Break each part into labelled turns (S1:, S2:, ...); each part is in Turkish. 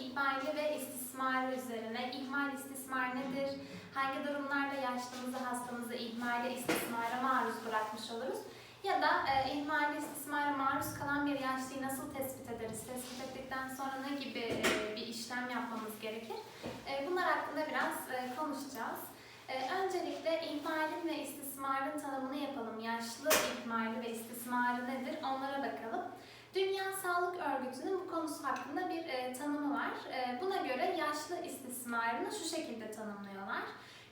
S1: ihmali ve istismarı üzerine. İhmal, istismar nedir? Hangi durumlarda yaşlımızı, hastamızı ihmale, istismara maruz bırakmış oluruz? Ya da e, ihmale, istismara maruz kalan bir yaşlıyı nasıl tespit ederiz? Tespit ettikten sonra ne gibi e, bir işlem yapmamız gerekir? E, bunlar hakkında biraz e, konuşacağız. E, öncelikle ihmalin ve istismarın tanımını yapalım. Yaşlı ihmali ve istismarı nedir? Onlara bakalım. Dünya Sağlık Örgütü'nün bu konusu hakkında bir e, tanımı var. E, buna göre yaşlı istismarını şu şekilde tanımlıyorlar.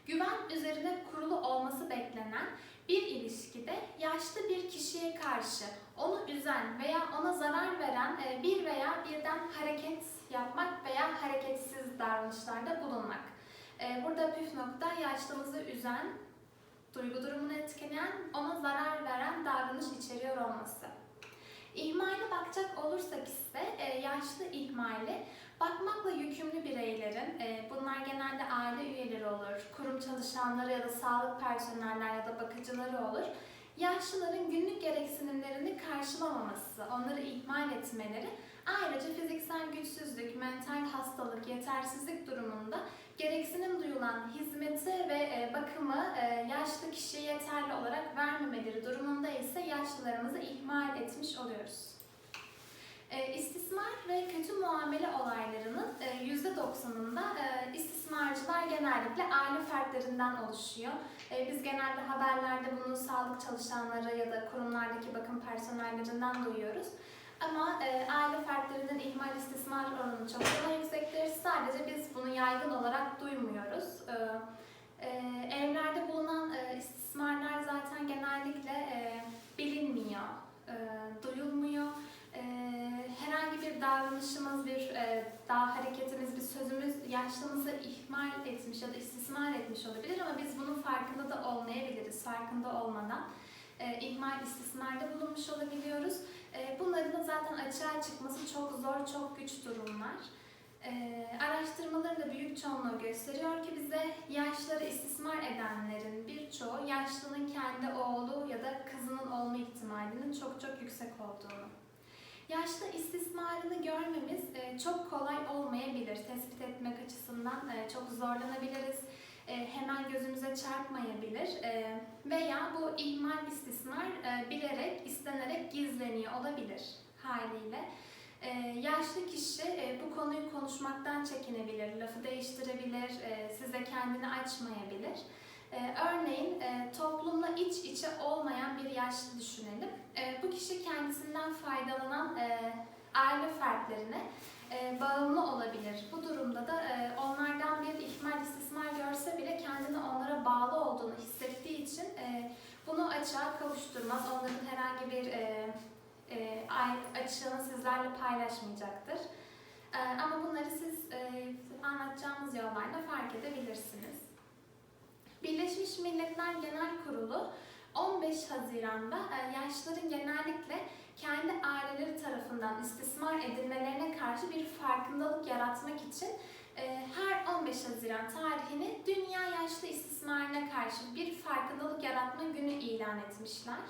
S1: Güven üzerine kurulu olması beklenen bir ilişkide yaşlı bir kişiye karşı onu üzen veya ona zarar veren e, bir veya birden hareket yapmak veya hareketsiz davranışlarda bulunmak. E, burada püf nokta yaşlımızı üzen, duygu durumunu etkileyen, ona zarar veren davranış içeriyor olması. İhmale bakacak olursak ise e, yaşlı ihmali bakmakla yükümlü bireylerin, e, bunlar genelde aile üyeleri olur, kurum çalışanları ya da sağlık personeller ya da bakıcıları olur. Yaşlıların günlük gereksinimlerini karşılamaması, onları ihmal etmeleri, ayrıca fiziksel güçsüzlük, mental hastalık, yetersizlik durumunda gereksinim duyulan hizmeti ve e, bakımı e, yaşlı kişiye yeterli olarak vermemeleri durumunda ise yaşlılarımızı ihmal etmiş oluyoruz. E, istismar ve kötü muamele olaylarının e, %90'ında e, istismarcılar genellikle aile fertlerinden oluşuyor. Biz genelde haberlerde bunu sağlık çalışanları ya da kurumlardaki bakım personellerinden duyuyoruz. Ama e, aile fertlerinin ihmal istismar oranı çok daha yüksektir. Sadece biz bunu yaygın olarak duymuyoruz. E, e, evlerde bulunan e, istismarlar zaten genellikle e, bilinmiyor, e, duyulmuyor. E, herhangi bir davranışımız, bir e, daha hareketimiz, bir sözümüz yaşlımızı ihmal etmiş ya da istismar etmiş olabilir ama biz bunun farkında da olmayabiliriz, farkında olmadan. E, ihmal, istismarda bulunmuş olabiliyoruz. E, bunların da zaten açığa çıkması çok zor, çok güç durumlar. E, araştırmaların da büyük çoğunluğu gösteriyor ki bize yaşları istismar edenlerin birçoğu yaşlının kendi oğlu ya da kızının olma ihtimalinin çok çok yüksek olduğunu. Yaşlı istismarını görmemiz e, çok kolay olmayabilir. Tespit etmek açısından e, çok zorlanabiliriz. E, hemen gözümüze çarpmayabilir. E, veya bu ihmal istismar e, bilerek, istenerek gizleniyor olabilir haliyle. Yaşlı kişi bu konuyu konuşmaktan çekinebilir, lafı değiştirebilir, size kendini açmayabilir. Örneğin toplumla iç içe olmayan bir yaşlı düşünelim. Bu kişi kendisinden faydalanan aile fertlerine e, bağımlı olabilir. Bu durumda da e, onlardan bir ihmal istismar görse bile kendini onlara bağlı olduğunu hissettiği için e, bunu açığa kavuşturmaz. Onların herhangi bir e, açığını sizlerle paylaşmayacaktır. Ama bunları siz anlatacağımız yollarla fark edebilirsiniz. Birleşmiş Milletler Genel Kurulu 15 Haziran'da yaşlıların genellikle kendi aileleri tarafından istismar edilmelerine karşı bir farkındalık yaratmak için e, her 15 Haziran tarihini Dünya Yaşlı İstismarına karşı bir farkındalık yaratma günü ilan etmişler.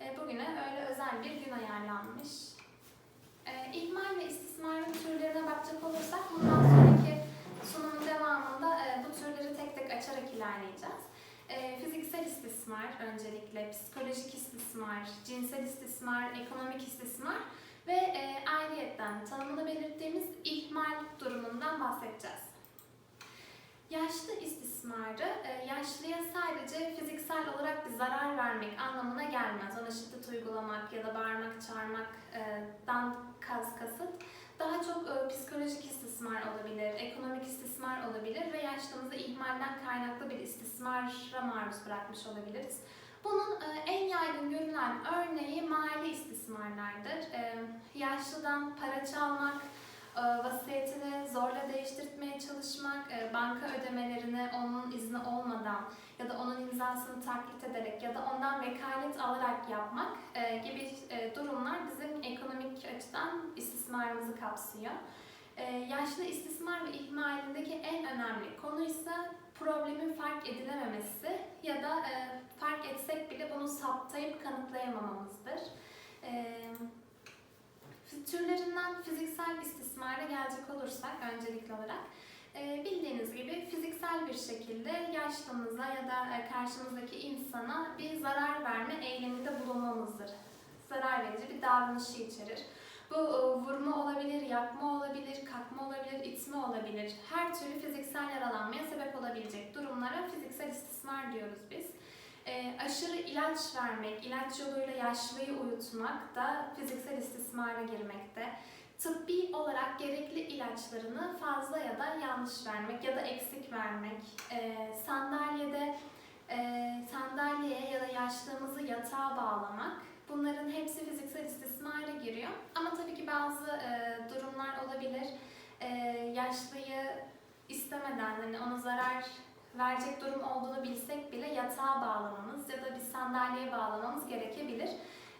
S1: E, Bugüne öyle özel bir gün ayarlanmış. E, İhmal ve istismarın türlerine bakacak olursak bundan sonraki sunumun devamında bu türleri tek tek açarak ilerleyeceğiz. E, fiziksel istismar öncelikle, psikolojik istismar, cinsel istismar, ekonomik istismar ve e, ayrıyetten tanımını belirttiğimiz ihmal durumundan bahsedeceğiz. Yaşlı istismarı, e, yaşlıya sadece fiziksel olarak bir zarar vermek anlamına gelmez. Ona şiddet uygulamak ya da bağırmak, çağırmaktan kas kasıt. Daha çok e, psikolojik istismar olabilir, ekonomik istismar olabilir ve yaşlımızı ihmalden kaynaklı bir istismara maruz bırakmış olabiliriz. Bunun e, en yaygın görülen örneği mali istismarlardır. E, yaşlıdan para çalmak, e, vasiyetini zorla değiştirtmeye çalışmak, banka ödemelerini onun izni olmadan ya da onun imzasını taklit ederek ya da ondan vekalet alarak yapmak gibi durumlar bizim ekonomik açıdan istismarımızı kapsıyor. E, Yaşlı istismar ve ihmalindeki en önemli konu ise problemin fark edilememesi ya da e, fark etsek bile bunu saptayıp kanıtlayamamamızdır. E, Türlerinden fiziksel istismar istismara gelecek olursak öncelikli olarak e, bildiğiniz gibi fiziksel bir şekilde yaşlımıza ya da e, karşımızdaki insana bir zarar verme eyleminde bulunmamızdır. Zarar verici bir davranışı içerir. Bu e, vurma olabilir, yakma olabilir, kalkma olabilir, itme olabilir. Her türlü fiziksel yaralanmaya sebep olabilecek durumlara fiziksel istismar diyoruz biz. E, aşırı ilaç vermek, ilaç yoluyla yaşlıyı uyutmak da fiziksel istismara girmekte. Tıbbi olarak gerekli ilaçlarını fazla ya da yanlış vermek ya da eksik vermek, e, sandalyede e, sandalyeye ya da yaşlımızı yatağa bağlamak, bunların hepsi fiziksel istismara giriyor. Ama tabii ki bazı e, durumlar olabilir. E, yaşlıyı istemeden hani ona zarar verecek durum olduğunu bilsek bile yatağa bağlamamız ya da bir sandalyeye bağlamamız gerekebilir.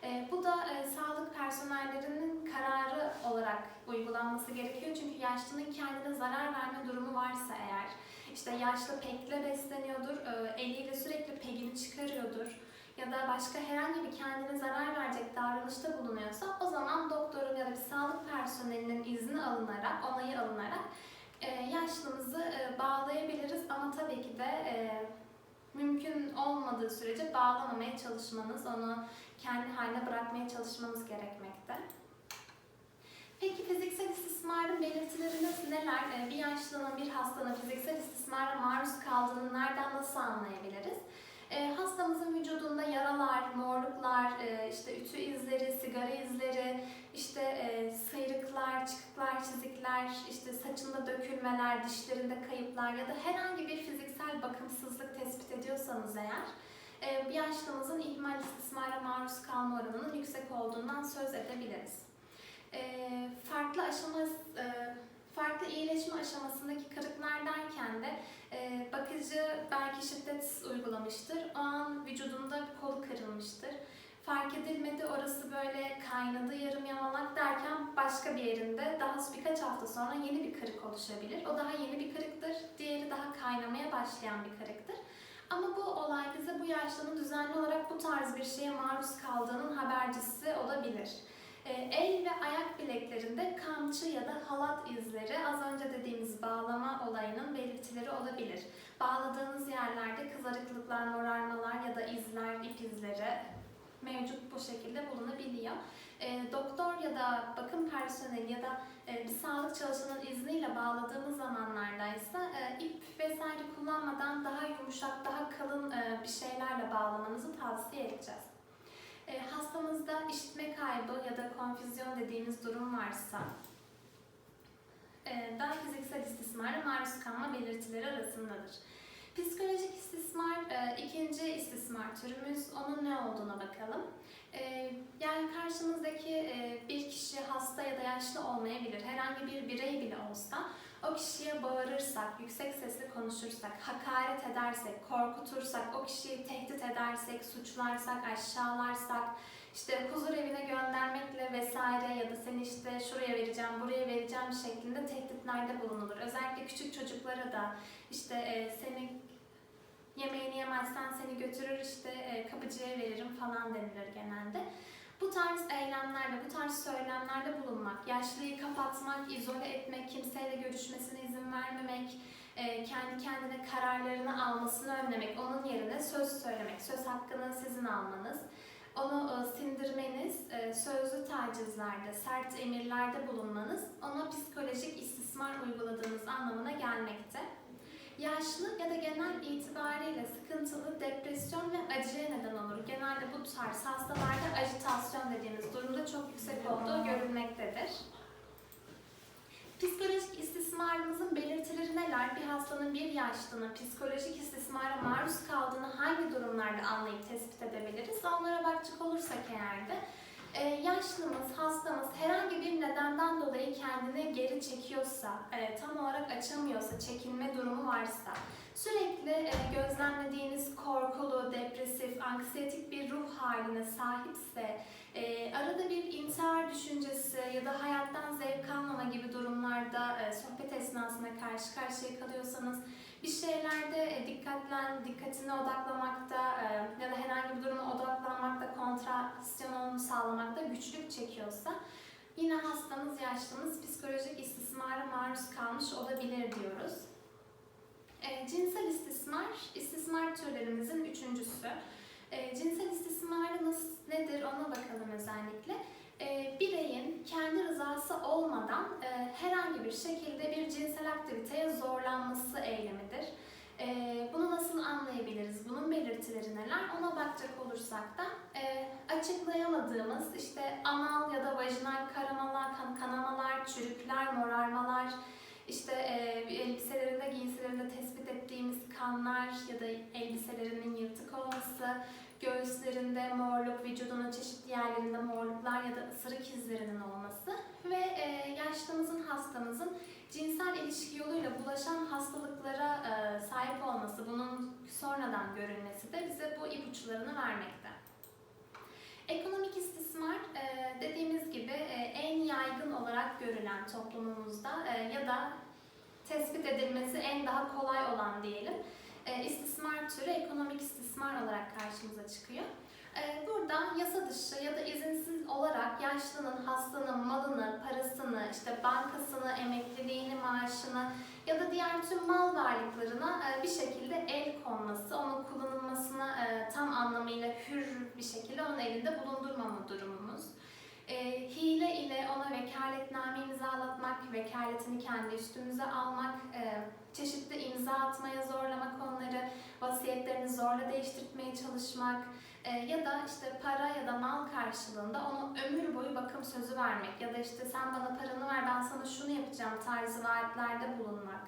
S1: E, bu da e, sağlık personellerinin kararı olarak uygulanması gerekiyor. Çünkü yaşlının kendine zarar verme durumu varsa eğer, işte yaşlı pekle besleniyordur, e, eliyle sürekli pegini çıkarıyordur ya da başka herhangi bir kendine zarar verecek davranışta bulunuyorsa o zaman doktorun ya da bir sağlık personelinin izni alınarak, onayı alınarak e, yaşlımızı e, bağlayabiliriz ama tabii ki de e, mümkün olmadığı sürece bağlamamaya çalışmanız, onu kendi haline bırakmaya çalışmanız gerekmekte. Peki fiziksel istismarın belirtileriniz neler? Bir yaşlının, bir hastanın fiziksel istismara maruz kaldığını nereden nasıl anlayabiliriz? E, hastamızın vücudunda yaralar, morluklar, e, işte ütü izleri, sigara izleri, işte e, sıyrıklar, çıkıklar, çizikler, işte saçında dökülmeler, dişlerinde kayıplar ya da herhangi bir fiziksel bakımsızlık tespit ediyorsanız eğer e, bir yaşlımızın ihmal istismara maruz kalma oranının yüksek olduğundan söz edebiliriz. E, farklı aşama, e, farklı iyileşme aşamasındaki kırıklar de e, bakıcı belki şiddet uygulamıştır. O an vücudunda kolu kırılmıştır. Fark edilmedi orası böyle kaynadı yarım yamalak derken başka bir yerinde daha birkaç hafta sonra yeni bir kırık oluşabilir. O daha yeni bir kırıktır. Diğeri daha kaynamaya başlayan bir kırıktır. Ama bu olay bize bu yaşlının düzenli olarak bu tarz bir şeye maruz kaldığının habercisi olabilir. E, el ve ayak bileklerinde kamçı ya da halat izleri az önce dediğimiz bağlama olayının belirtileri olabilir. Bağladığınız yerlerde kızarıklıklar, morarmalar ya da izler, ip izleri mevcut bu şekilde bulunabiliyor. E, doktor ya da bakım personeli ya da e, bir sağlık çalışanının izniyle bağladığımız zamanlarda ise e, ip vesaire kullanmadan daha yumuşak, daha kalın e, bir şeylerle bağlamanızı tavsiye edeceğiz. E, kaybı ya da konfüzyon dediğimiz durum varsa e, da fiziksel istismara maruz kalma belirtileri arasındadır. Psikolojik istismar e, ikinci istismar türümüz. Onun ne olduğuna bakalım. E, yani karşımızdaki e, bir kişi hasta ya da yaşlı olmayabilir. Herhangi bir birey bile olsa o kişiye bağırırsak, yüksek sesle konuşursak, hakaret edersek, korkutursak, o kişiyi tehdit edersek, suçlarsak, aşağılarsak, işte huzur evine göndermekle vesaire ya da seni işte şuraya vereceğim, buraya vereceğim şeklinde tehditlerde bulunulur. Özellikle küçük çocuklara da işte e, seni yemeğini yemezsen seni götürür işte e, kapıcıya veririm falan denilir genelde. Bu tarz eylemlerde, bu tarz söylemlerde bulunmak, yaşlıyı kapatmak, izole etmek, kimseyle görüşmesine izin vermemek, e, kendi kendine kararlarını almasını önlemek, onun yerine söz söylemek, söz hakkını sizin almanız, onu e, sindirmeniz, e, sözlü tacizlerde, sert emirlerde bulunmanız ona psikolojik istismar uyguladığınız anlamına gelmekte. Yaşlı ya da genel itibariyle sıkıntılı depresyon ve acıya neden olur. Genelde bu tarz hastalarda ajitasyon dediğimiz durumda çok yüksek olduğu görülmektedir. Psikolojik istismarımızın belirtileri neler? Bir hastanın, bir yaşlının psikolojik istismara maruz kaldığını hangi durumlarda anlayıp tespit edebiliriz? Onlara bakacak olursak eğer de ee, yaşlımız, hastamız herhangi bir nedenden dolayı kendini geri çekiyorsa, e, tam olarak açamıyorsa, çekinme durumu varsa, sürekli e, gözlemlediğiniz korkulu, depresif, anksiyetik bir ruh haline sahipse, e, arada bir intihar düşüncesi ya da hayattan zevk almama gibi durumlarda e, sohbet esnasında karşı karşıya kalıyorsanız, bir şeylerde dikkatlen, dikkatini odaklamakta ya da herhangi bir duruma odaklanmakta, kontraksiyonunu sağlamakta güçlük çekiyorsa Yine hastamız, yaşlımız psikolojik istismara maruz kalmış olabilir diyoruz. E, cinsel istismar, istismar türlerimizin üçüncüsü. E, cinsel istismarı nedir ona bakalım özellikle. E, bireyin kendi rızası olmadan e, herhangi bir şekilde bir cinsel aktiviteye zorlanması eylemidir. E, bunu nasıl anlayabiliriz? Bunun belirtileri neler? Ona bakacak olursak da e, açıklayamadığımız işte anal ya da vajinal karamalar, kan- kanamalar, çürükler, morarmalar, işte e, elbiselerinde, giysilerinde tespit ettiğimiz kanlar ya da elbiselerinin yırtık olması, göğüslerinde morluk, vücudunun çeşitli yerlerinde morluklar ya da ısırık izlerinin olması ve e, yaşlımızın, hastamızın cinsel ilişki yoluyla bulaşan hastalıklara e, sahip olması, bunun sonradan görülmesi de bize bu ipuçlarını vermekte. Ekonomik istismar e, dediğimiz gibi e, en yaygın olarak görülen toplumumuzda e, ya da tespit edilmesi en daha kolay olan diyelim istismar türü ekonomik istismar olarak karşımıza çıkıyor. E, Burada yasa dışı ya da izinsiz olarak yaşlının, hastanın malını, parasını, işte bankasını, emekliliğini, maaşını ya da diğer tüm mal varlıklarına e, bir şekilde el konması, onun kullanılmasına e, tam anlamıyla hür bir şekilde onun elinde bulundurmama durumumuz. E, hile ile ona vekaletname imzalatmak, vekaletini kendi üstümüze almak, çeşitli imza atmaya zorlamak onları, vasiyetlerini zorla değiştirmeye çalışmak e, ya da işte para ya da mal karşılığında ona ömür boyu bakım sözü vermek ya da işte sen bana paranı ver ben sana şunu yapacağım tarzı vaatlerde bulunmak.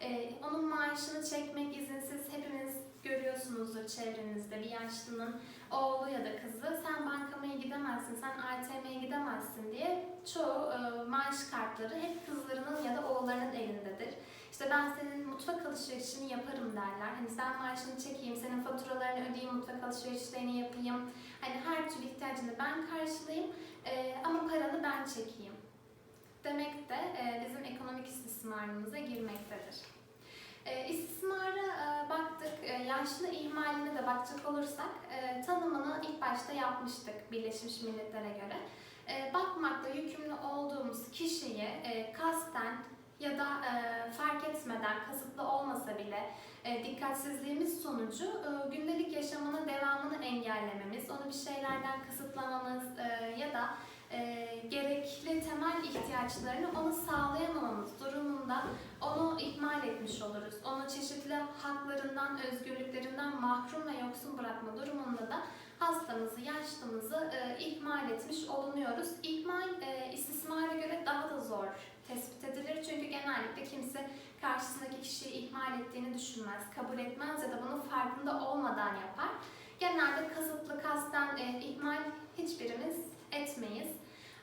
S1: E, onun maaşını çekmek izinsiz hepimiz görüyorsunuzdur çevrenizde bir yaşlının oğlu ya da kızı sen bankamaya gidemezsin, sen ATM'ye gidemezsin diye çoğu e, maaş kartları hep kızlarının ya da oğullarının elindedir. İşte ben senin mutfak alışverişini yaparım derler. Hani sen maaşını çekeyim, senin faturalarını ödeyeyim, mutfak alışverişlerini yapayım. Hani her türlü ihtiyacını ben karşılayayım e, ama paranı ben çekeyim. Demek de e, bizim ekonomik istismarımıza girmektedir. E, istismara e, baktık, e, yaşlı ihmaline de bakacak olursak e, tanımını ilk başta yapmıştık Birleşmiş Milletler'e göre. E, bakmakla yükümlü olduğumuz kişiyi e, kasten ya da e, fark etmeden, kasıtlı olmasa bile e, dikkatsizliğimiz sonucu e, gündelik yaşamının devamını engellememiz, onu bir şeylerden kısıtlamamız e, ya da e, gerekli temel ihtiyaçlarını onu sağlayamamamız durumunda onu ihmal etmiş oluruz. Onu çeşitli haklarından, özgürlüklerinden mahrum ve yoksun bırakma durumunda da hastamızı, yaşlımızı e, ihmal etmiş olunuyoruz. İhmal e, istismara göre daha da zor tespit edilir genellikle kimse karşısındaki kişiyi ihmal ettiğini düşünmez, kabul etmez ya da bunun farkında olmadan yapar. Genelde kasıtlı, kasten e, ihmal hiçbirimiz etmeyiz.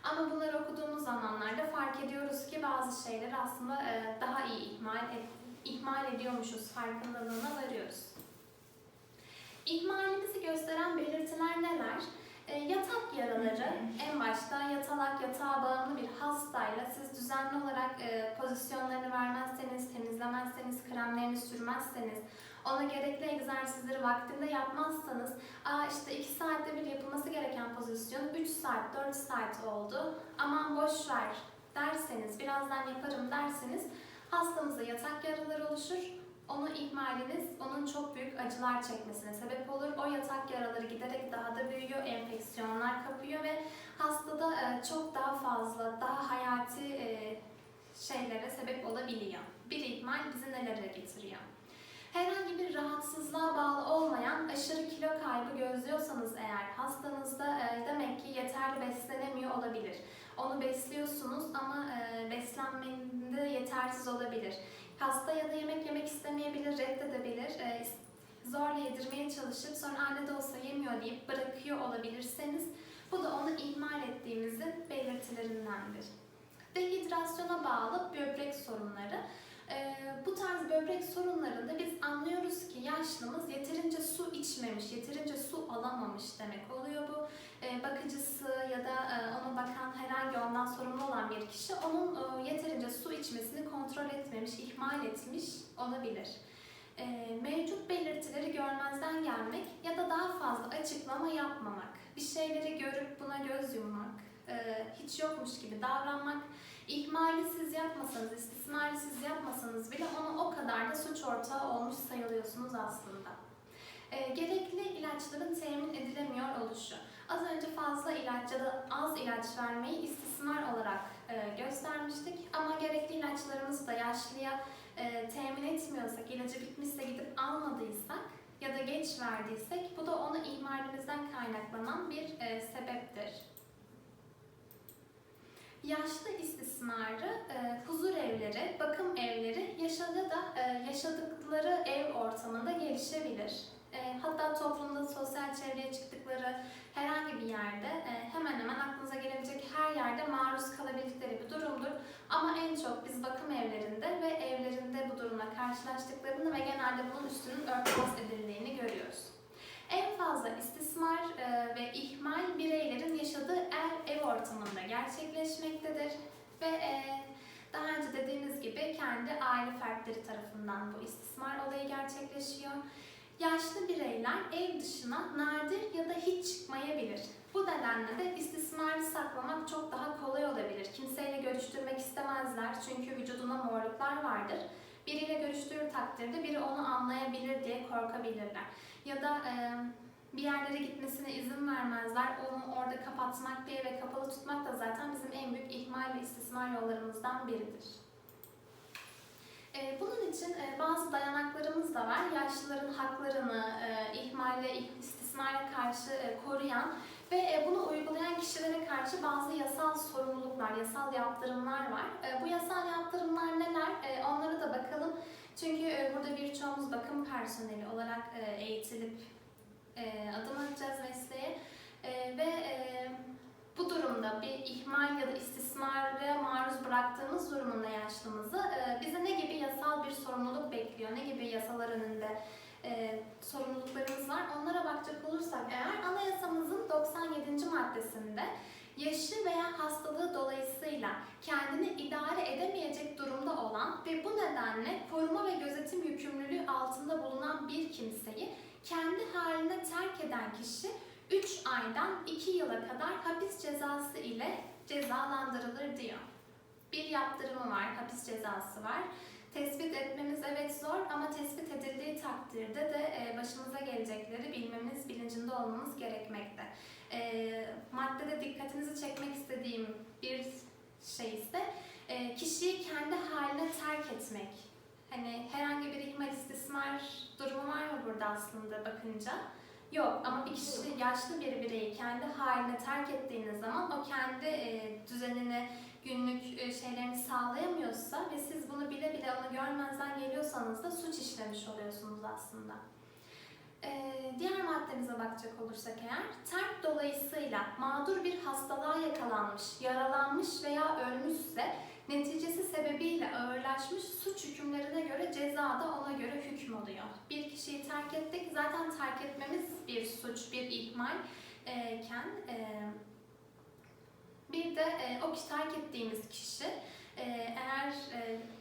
S1: Ama bunları okuduğumuz zamanlarda fark ediyoruz ki bazı şeyleri aslında e, daha iyi ihmal, et, ihmal ediyormuşuz, farkındalığına varıyoruz. İhmalimizi gösteren belirtiler neler? E, yatak yaraları, en başta yatalak yatağa bağımlı bir hastayla siz düzenli olarak e, pozisyonlarını vermezseniz, temizlemezseniz, kremlerini sürmezseniz, ona gerekli egzersizleri vaktinde yapmazsanız, Aa işte 2 saatte bir yapılması gereken pozisyon 3 saat, 4 saat oldu, aman boş ver. derseniz, birazdan yaparım. derseniz hastamıza yatak yaraları oluşur. Onu ihmaliniz, onun çok büyük acılar çekmesine sebep olur. O yatak yaraları giderek daha da büyüyor, enfeksiyonlar kapıyor ve hastada e, çok daha fazla, daha hayati e, şeylere sebep olabiliyor. Bir ihmal bizi nelere getiriyor? Herhangi bir rahatsızlığa bağlı olmayan aşırı kilo kaybı gözlüyorsanız eğer hastanızda e, demek ki yeterli beslenemiyor olabilir. Onu besliyorsunuz ama e, beslenmede yetersiz olabilir. Hasta ya da yemek yemek istemeyebilir, reddedebilir. E, zorla yedirmeye çalışıp sonra anne de olsa yemiyor deyip bırakıyor olabilirseniz bu da onu ihmal ettiğimizin belirtilerindendir. Dehidrasyona bağlı böbrek sorunları. Ee, bu tarz böbrek sorunlarında biz anlıyoruz ki yaşlımız yeterince su içmemiş, yeterince su alamamış demek oluyor bu. Ee, bakıcısı ya da e, ona bakan herhangi ondan sorumlu olan bir kişi onun e, yeterince su içmesini kontrol etmemiş, ihmal etmiş olabilir. Ee, mevcut belirtileri görmezden gelmek ya da daha fazla açıklama yapmamak, bir şeyleri görüp buna göz yummak, e, hiç hiç yokmuş gibi davranmak, ihmali siz yapmasanız, istismari siz yapmasanız bile onu o kadar da suç ortağı olmuş sayılıyorsunuz aslında. E, gerekli ilaçların temin edilemiyor oluşu. Az önce fazla ilaç ya da az ilaç vermeyi istismar olarak e, göstermiştik ama gerekli ilaçlarımızı da yaşlıya e, temin etmiyorsak, ilacı bitmişse gidip almadıysak ya da geç verdiysek bu da onu ihmalimizden kaynaklanan bir e, sebeptir. Yaşlı istismarı, e, huzur evleri, bakım evleri yaşadığı da e, yaşadıkları ev ortamında gelişebilir. E, hatta toplumda sosyal çevreye çıktıkları herhangi bir yerde e, hemen hemen aklınıza gelebilecek her yerde maruz kalabildikleri bir durumdur. Ama en çok biz bakım evlerinde ve evlerinde bu durumla karşılaştıklarını ve genelde bunun üstünün örtbas edildiğini görüyoruz. En fazla istismar e, ve ihmal kendi aile fertleri tarafından bu istismar olayı gerçekleşiyor. Yaşlı bireyler ev dışına nadir ya da hiç çıkmayabilir. Bu nedenle de istismarı saklamak çok daha kolay olabilir. Kimseyle görüştürmek istemezler çünkü vücudunda morluklar vardır. Biriyle görüştüğü takdirde biri onu anlayabilir diye korkabilirler. Ya da e, bir yerlere gitmesine izin vermezler. Onu orada kapatmak diye ve kapalı tutmak da zaten bizim en büyük ihmal ve istismar yollarımızdan biridir. E, Bunun için e, bazı dayanaklarımız da var. Yaşlıların haklarını e, ihmal ve istismara karşı e, koruyan ve bunu uygulayan kişilere karşı bazı yasal sorumluluklar, yasal yaptırımlar var. Bu yasal yaptırımlar neler? Onlara da bakalım. Çünkü burada birçoğumuz bakım personeli olarak eğitilip adım atacağız mesleğe. Ve bu durumda bir ihmal ya da istismara maruz bıraktığımız durumunda yaşlımızı e, bize ne gibi yasal bir sorumluluk bekliyor, ne gibi yasalar önünde e, sorumluluklarımız var. Onlara bakacak olursak eğer anayasamızın 97. maddesinde yaşı veya hastalığı dolayısıyla kendini idare edemeyecek durumda olan ve bu nedenle koruma ve gözetim yükümlülüğü altında bulunan bir kimseyi kendi haline terk eden kişi 3 aydan 2 yıla kadar hapis cezası ile cezalandırılır diyor. Bir yaptırımı var, hapis cezası var. Tespit etmemiz evet zor ama tespit edildiği takdirde de e, başımıza gelecekleri bilmemiz, bilincinde olmamız gerekmekte. E, maddede dikkatinizi çekmek istediğim bir şey ise e, kişiyi kendi haline terk etmek. Hani herhangi bir ihmal istismar durumu var mı burada aslında bakınca? Yok ama bir kişi yaşlı bir bireyi kendi haline terk ettiğiniz zaman o kendi e, düzenini, günlük e, şeylerini sağlayamıyorsa ve siz bunu bile bile onu görmezden geliyorsanız da suç işlemiş oluyorsunuz aslında. E, diğer maddemize bakacak olursak eğer, terk dolayısıyla mağdur bir hastalığa yakalanmış, yaralanmış veya ölmüşse neticesi sebebiyle ağırlaşmış suç hükümlerine göre ceza da ona göre hüküm oluyor. Bir kişiyi terk ettik, zaten terk etmemiz bir suç, bir ihmal e, iken e, bir de e, o kişi terk ettiğimiz kişi eğer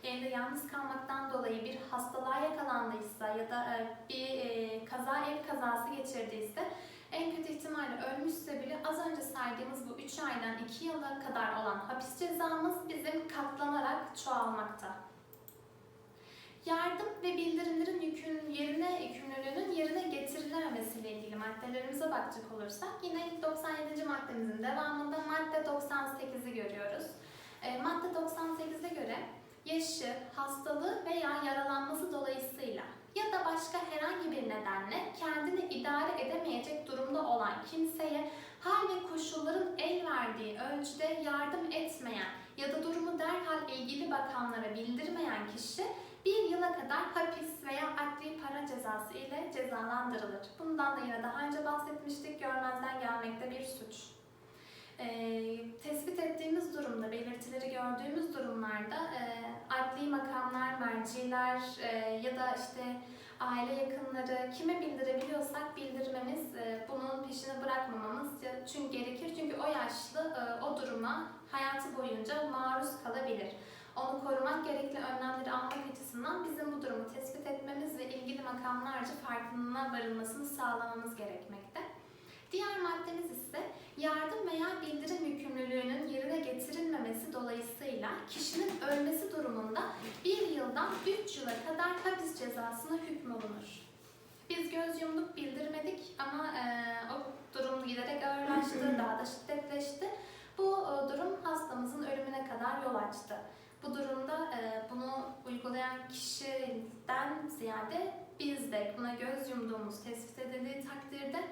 S1: evde yalnız kalmaktan dolayı bir hastalığa yakalandıysa ya da bir kaza ev kazası geçirdiyse en kötü ihtimalle ölmüşse bile az önce saydığımız bu 3 aydan 2 yıla kadar olan hapis cezamız bizim katlanarak çoğalmakta. Yardım ve bildirimlerin yükün yerine yükümlülüğünün yerine getirilememesiyle ilgili maddelerimize bakacak olursak yine 97. maddemizin devamında madde 98'i görüyoruz. E, madde 98'e göre yaşı, hastalığı veya yaralanması dolayısıyla ya da başka herhangi bir nedenle kendini idare edemeyecek durumda olan kimseye hal ve koşulların el verdiği ölçüde yardım etmeyen ya da durumu derhal ilgili bakanlara bildirmeyen kişi bir yıla kadar hapis veya adli para cezası ile cezalandırılır. Bundan da yine daha önce bahsetmiştik. Görmezden gelmekte bir suç. Ee, tespit ettiğimiz durumda, belirtileri gördüğümüz durumlarda e, adli makamlar, merciler e, ya da işte aile yakınları kime bildirebiliyorsak bildirmemiz, e, bunun peşine bırakmamamız çünkü gerekir. Çünkü o yaşlı e, o duruma hayatı boyunca maruz kalabilir. Onu korumak, gerekli önlemleri almak açısından bizim bu durumu tespit etmemiz ve ilgili makamlarca farkına varılmasını sağlamamız gerekmekte. Diğer maddemiz ise yardım veya bildirim yükümlülüğünün yerine kişinin ölmesi durumunda 1 yıldan 3 yıla kadar hapis cezasına hükmolunur. Biz göz yumduk bildirmedik ama e, o durum giderek ağırlaştı, daha da şiddetleşti. Bu e, durum hastamızın ölümüne kadar yol açtı. Bu durumda e, bunu uygulayan kişiden ziyade biz de buna göz yumduğumuz tespit edildiği takdirde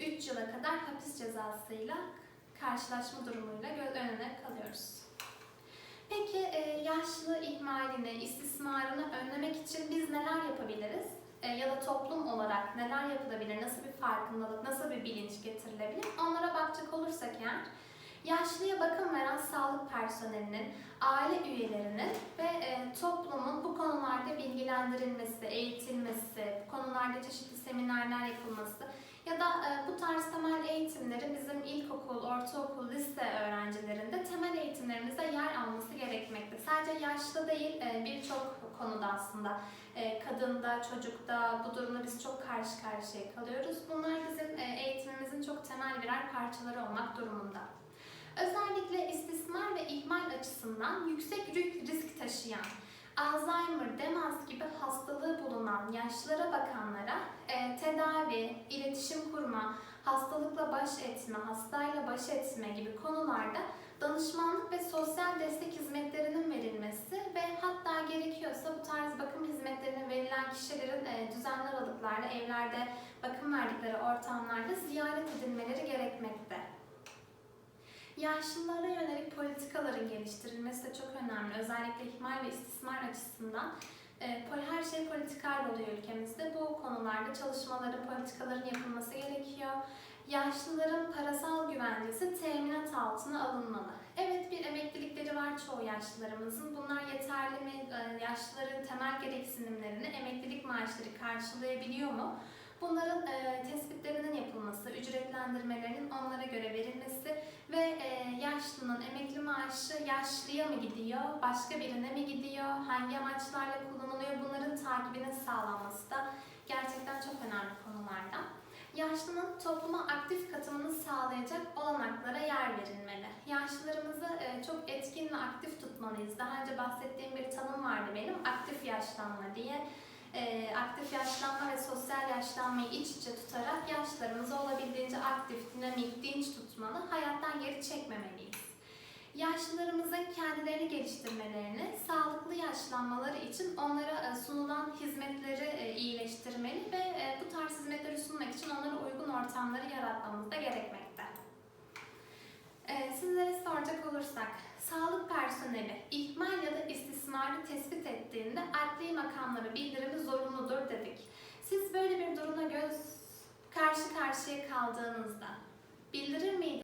S1: 3 yıla kadar hapis cezasıyla karşılaşma durumuyla göz önüne kalıyoruz. Peki e, yaşlı ihmalini, istismarını önlemek için biz neler yapabiliriz? E, ya da toplum olarak neler yapılabilir, nasıl bir farkındalık, nasıl bir bilinç getirilebilir? Onlara bakacak olursak eğer, yaşlıya bakım veren sağlık personelinin, aile üyelerinin ve e, toplumun bu konularda bilgilendirilmesi, eğitilmesi, bu konularda çeşitli seminerler yapılması ya da e, bu tarz temel eğitimleri bizim ilkokul, ortaokul, lise öğrencilerinde temel eğitimlerimizde yer alması gerekmekte. Sadece yaşlı değil e, birçok konuda aslında e, kadında, çocukta bu durumda biz çok karşı karşıya kalıyoruz. Bunlar bizim eğitimimizin çok temel birer parçaları olmak durumunda. Özellikle istismar ve ihmal açısından yüksek ri- risk taşıyan, Alzheimer, demans gibi hastalığı bulunan yaşlılara bakanlara e, tedavi, iletişim kurma, hastalıkla baş etme, hastayla baş etme gibi konularda danışmanlık ve sosyal destek hizmetlerinin verilmesi ve hatta gerekiyorsa bu tarz bakım hizmetlerine verilen kişilerin e, düzenli aralıklarla evlerde bakım verdikleri ortamlarda ziyaret edilmeleri gerekmekte. Yaşlılara yönelik politikaların geliştirilmesi de çok önemli. Özellikle ihmal ve istismar açısından. E, her şey politikayla oluyor ülkemizde. Bu konularda çalışmaların, politikaların yapılması gerekiyor. Yaşlıların parasal güvencesi teminat altına alınmalı. Evet bir emeklilikleri var çoğu yaşlılarımızın. Bunlar yeterli mi? E, Yaşlıların temel gereksinimlerini emeklilik maaşları karşılayabiliyor mu? Bunların e, tespitlerinin yapılması, ücretlendirmelerinin onlara göre verilmesi ve e, yaşlının emekli maaşı yaşlıya mı gidiyor, başka birine mi gidiyor, hangi amaçlarla kullanılıyor bunların takibinin sağlanması da gerçekten çok önemli konulardan. Yaşlının topluma aktif katılımını sağlayacak olanaklara yer verilmeli. Yaşlılarımızı e, çok etkin ve aktif tutmalıyız. Daha önce bahsettiğim bir tanım vardı benim, aktif yaşlanma diye. E, aktif yaşlanma ve sosyal yaşlanmayı iç içe tutarak yaşlarımızı olabildiğince aktif, dinamik, dinç tutmalı, hayattan geri çekmemeliyiz. Yaşlılarımızın kendilerini geliştirmelerini, sağlıklı yaşlanmaları için onlara e, sunulan hizmetleri e, iyileştirmeli ve e, bu tarz hizmetleri sunmak için onlara uygun ortamları yaratmamız da gerekmekte. E, Sizlere soracak olursak, sağlık personeli ihmal ya da istismarı tespit ettiğinde adli makamlara bildirimi zorunludur dedik. Siz böyle bir durumla göz karşı karşıya kaldığınızda bildirir miydiniz?